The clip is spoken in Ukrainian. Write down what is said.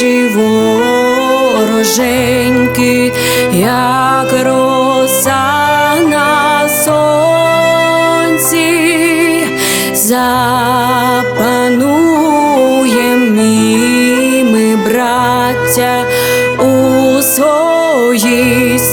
очі вороженьки, як роса на сонці, запануєм ми, браття, у своїй.